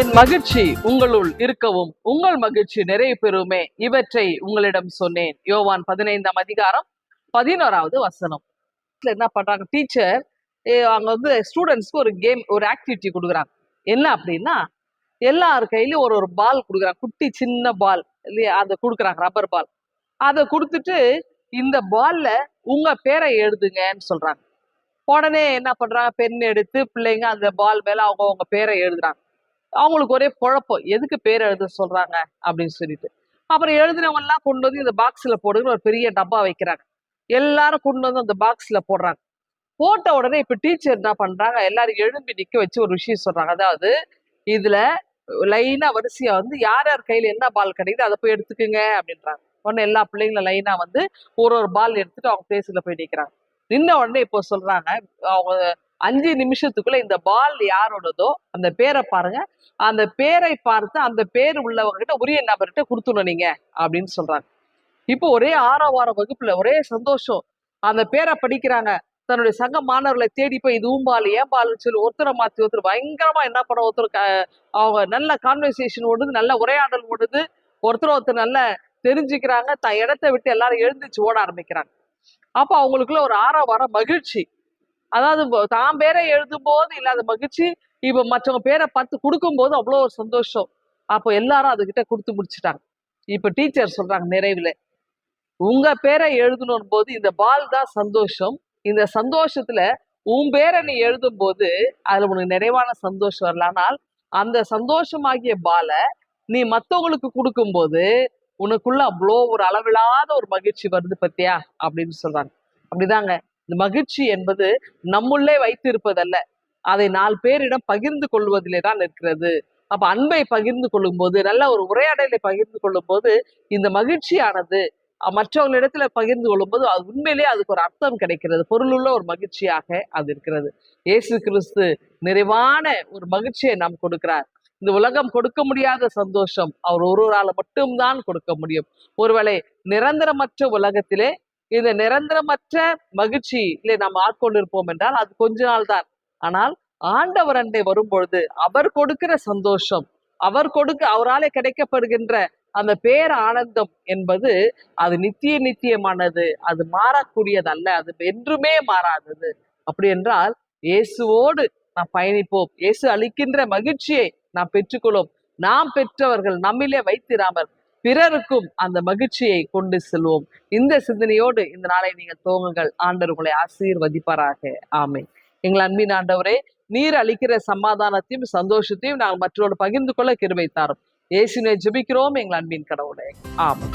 என் மகிழ்ச்சி உங்களுள் இருக்கவும் உங்கள் மகிழ்ச்சி நிறைய பெறுமே இவற்றை உங்களிடம் சொன்னேன். யோவான் பதினைந்தாம் அதிகாரம் பதினோராவது வசனம். என்ன பண்றாங்க? டீச்சர் அங்க வந்து ஸ்டூடெண்ட்ஸ்க்கு ஒரு கேம் ஒரு ஆக்டிவிட்டி கொடுக்குறாங்க. என்ன அப்படின்னா எல்லார் கையிலயும் ஒரு ஒரு பால் கொடுக்குறாங்க. குட்டி சின்ன பால் இல்லையா? அதை கொடுக்குறாங்க ரப்பர் பால் அதை கொடுத்துட்டு இந்த பால்ல உங்க பேரை எழுதுங்கன்னு சொல்றாங்க. உடனே என்ன பண்றாங்க? பெண் எடுத்து பிள்ளைங்க அந்த பால் மேல அவங்க அவங்க பேரை எழுதுறாங்க. அவங்களுக்கு ஒரே குழப்பம் எதுக்கு பேர் எழுத சொல்றாங்க? அப்படின்னு சொல்லிட்டு. அப்புறம் எழுதினவங்க எல்லாம் கொண்டு வந்து இந்த பாக்ஸ்ல போடுங்க ஒரு பெரிய டப்பா வைக்கிறாங்க. எல்லாரும் கொண்டு வந்து அந்த பாக்ஸ்ல போடுறாங்க. போட்ட உடனே இப்ப டீச்சர் என்ன பண்றாங்க? எல்லாரும் எழும்பி நிக்க வச்சு ஒரு விஷயம் சொல்றாங்க. அதாவது இதுல லைனா வரிசையா வந்து யார் யார் கையில என்ன பால் கிடைக்குது அதை போய் எடுத்துக்குங்க அப்படின்றாங்க. உடனே எல்லா பிள்ளைங்களும் லைனா வந்து ஒரு ஒரு பால் எடுத்துட்டு அவங்க பிளேஸ்ல போய் நிக்கிறாங்க. நின்ன உடனே இப்போ சொல்றாங்க. அவங்க அஞ்சு நிமிஷத்துக்குள்ள இந்த பால் யாரோடதோ அந்த பேரை பாருங்க. அந்த பேரை பார்த்து அந்த பேர் உள்ளவங்ககிட்ட உரிய நபர்கிட்ட கொடுத்துடணும் நீங்க அப்படின்னு சொல்றாங்க. இப்போ ஒரே ஆறாவாரம் வகுப்புல ஒரே சந்தோஷம். அந்த பேரை படிக்கிறாங்க. தன்னுடைய சங்க மாணவர்களை தேடி போய் இது ஊம்பால் ஏம்பால்னு சொல்லி ஒருத்தரை மாத்தி ஒருத்தர் பயங்கரமா என்ன பண்ண ஒருத்தர் க- அவங்க நல்ல கான்வர்சேஷன் ஓடுது நல்ல உரையாடல் ஓடுது. ஒருத்தர் ஒருத்தர் நல்ல தெரிஞ்சுக்கிறாங்க. தன் இடத்த விட்டு எல்லாரும் எழுந்துச்சு ஓட ஆரம்பிக்கிறாங்க. அப்போ அவங்களுக்குள்ள ஒரு ஆறாவாரம் மகிழ்ச்சி. அதாவது தான் பேரை எழுதும் போது இல்லாத மகிழ்ச்சி இப்ப மற்றவங்க பேரை பார்த்து கொடுக்கும்போது அவ்வளோ ஒரு சந்தோஷம். அப்போ எல்லாரும் அதுகிட்ட கொடுத்து முடிச்சிட்டாங்க. இப்ப டீச்சர் சொல்றாங்க நிறைவில் உங்க பேரை எழுதணும் போது இந்த பால் தான் சந்தோஷம். இந்த சந்தோஷத்துல உன் பேரை நீ எழுதும் போது அதுல உனக்கு நிறைவான சந்தோஷம் வரல. ஆனால் அந்த சந்தோஷமாகிய பாலை நீ மத்தவங்களுக்கு கொடுக்கும்போது உனக்குள்ள அவ்வளோ ஒரு அளவில்லாத ஒரு மகிழ்ச்சி வருது பத்தியா? அப்படின்னு சொல்றாங்க. அப்படிதாங்க. மகிழ்ச்சி என்பது நம்முள்ளே வைத்திருப்பதல்ல. அதை நாலு பேரிடம் பகிர்ந்து கொள்வதிலே தான் இருக்கிறது அப்ப அன்பை பகிர்ந்து கொள்ளும் போது நல்ல ஒரு உரையாடலை பகிர்ந்து கொள்ளும் போது இந்த மகிழ்ச்சியானது மற்றவங்களிடத்துல பகிர்ந்து கொள்ளும் போது அது உண்மையிலேயே அதுக்கு ஒரு அர்த்தம் கிடைக்கிறது. பொருளுள்ள ஒரு மகிழ்ச்சியாக அது இருக்கிறது. இயேசு கிறிஸ்து நிறைவான ஒரு மகிழ்ச்சியை நாம் கொடுக்கிறார். இந்த உலகம் கொடுக்க முடியாத சந்தோஷம் அவர் ஒருவரால் மட்டும்தான் கொடுக்க முடியும். ஒருவேளை நிரந்தரமற்ற உலகத்திலே இந்த நிரந்தரமற்ற மகிழ்ச்சியிலே நாம் ஆட்கொண்டிருப்போம் என்றால் அது கொஞ்ச நாள் தான் ஆனால் ஆண்டவர் அண்டை வரும்பொழுது அவர் கொடுக்கிற சந்தோஷம் அவர் கொடுக்க அவராலே கிடைக்கப்படுகின்ற அந்த பேர் ஆனந்தம் என்பது அது நித்திய நித்தியமானது அது மாறக்கூடியதல்ல அது என்றுமே மாறாதது. அப்படி என்றால் இயேசுவோடு நாம் பயணிப்போம். இயேசு அளிக்கின்ற மகிழ்ச்சியை நாம் பெற்றுக்கொள்வோம். நாம் பெற்றவர்கள் நம்மிலே வைத்திராமல் பிறருக்கும் அந்த மகிழ்ச்சியை கொண்டு செல்வோம். இந்த சிந்தனையோடு இந்த நாளை நீங்கள் துவங்குங்கள். ஆண்டவர் உங்களை ஆசீர்வதிப்பாராக. ஆமை எங்கள் அன்பின் ஆண்டவரே நீர் அளிக்கிற சமாதானத்தையும் சந்தோஷத்தையும் நாங்கள் மற்றோடு பகிர்ந்து கொள்ள கிருபை தாரும். ஏசினை ஜெபிக்கிறோம் எங்கள் அன்பின் கடவுளே. ஆமாம்